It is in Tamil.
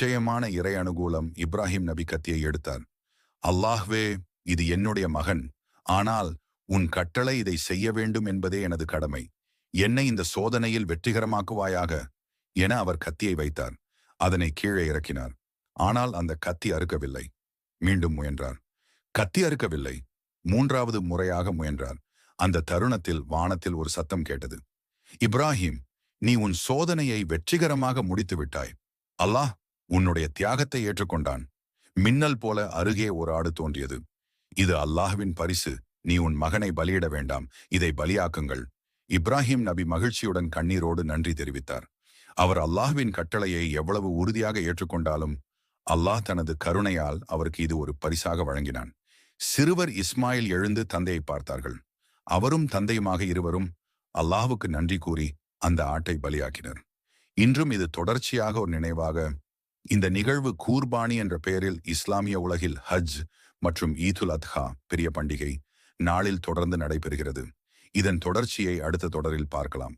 நிச்சயமான இறை அனுகூலம் இப்ராஹிம் நபி கத்தியை எடுத்தார். அல்லாஹ்வே இது என்னுடைய மகன். ஆனால் உன் கட்டளை இதை செய்ய வேண்டும் என்பதே எனது கடமை. என்னை இந்த சோதனையில் வெற்றிகரமாக்குவாயாக என அவர் கத்தியை வைத்தார். அதனை கீழே இறக்கினார். ஆனால் அந்த கத்தி அறுக்கவில்லை. மீண்டும் முயன்றார். கத்தி அறுக்கவில்லை. மூன்றாவது முறையாக முயன்றார். அந்த தருணத்தில் வானத்தில் ஒரு சத்தம் கேட்டது. இப்ராஹிம் நீ உன் சோதனையை வெற்றிகரமாக முடித்து விட்டாய் அல்லாஹ் உன்னுடைய தியாகத்தை ஏற்றுக்கொண்டான். மின்னல் போல அருகே ஒரு ஆடு தோன்றியது. இது அல்லாஹ்வின் பரிசு. நீ உன் மகனை பலியிட வேண்டாம். இதை பலியாக்குங்கள். இப்ராஹிம் நபி மகிழ்ச்சியுடன் கண்ணீரோடு நன்றி தெரிவித்தார். அவர் அல்லாஹ்வின் கட்டளையை எவ்வளவு உறுதியாக ஏற்றுக்கொண்டாலும் அல்லாஹ் தனது கருணையால் அவருக்கு இது ஒரு பரிசாக வழங்கினான். சிறுவர் இஸ்மாயில் எழுந்து தந்தையை பார்த்தார்கள். அவரும் தந்தையுமாக இருவரும் அல்லாஹுக்கு நன்றி கூறி அந்த ஆட்டை பலியாக்கினர். இன்றும் இது தொடர்ச்சியாக ஒரு நினைவாக இந்த நிகழ்வு கூர்பானி என்ற பெயரில் இஸ்லாமிய உலகில் ஹஜ் மற்றும் ஈதுல் அத்ஹா பெரிய பண்டிகை நாளில் தொடர்ந்து நடைபெறுகிறது. இதன் தொடர்ச்சியை அடுத்த தொடரில் பார்க்கலாம்.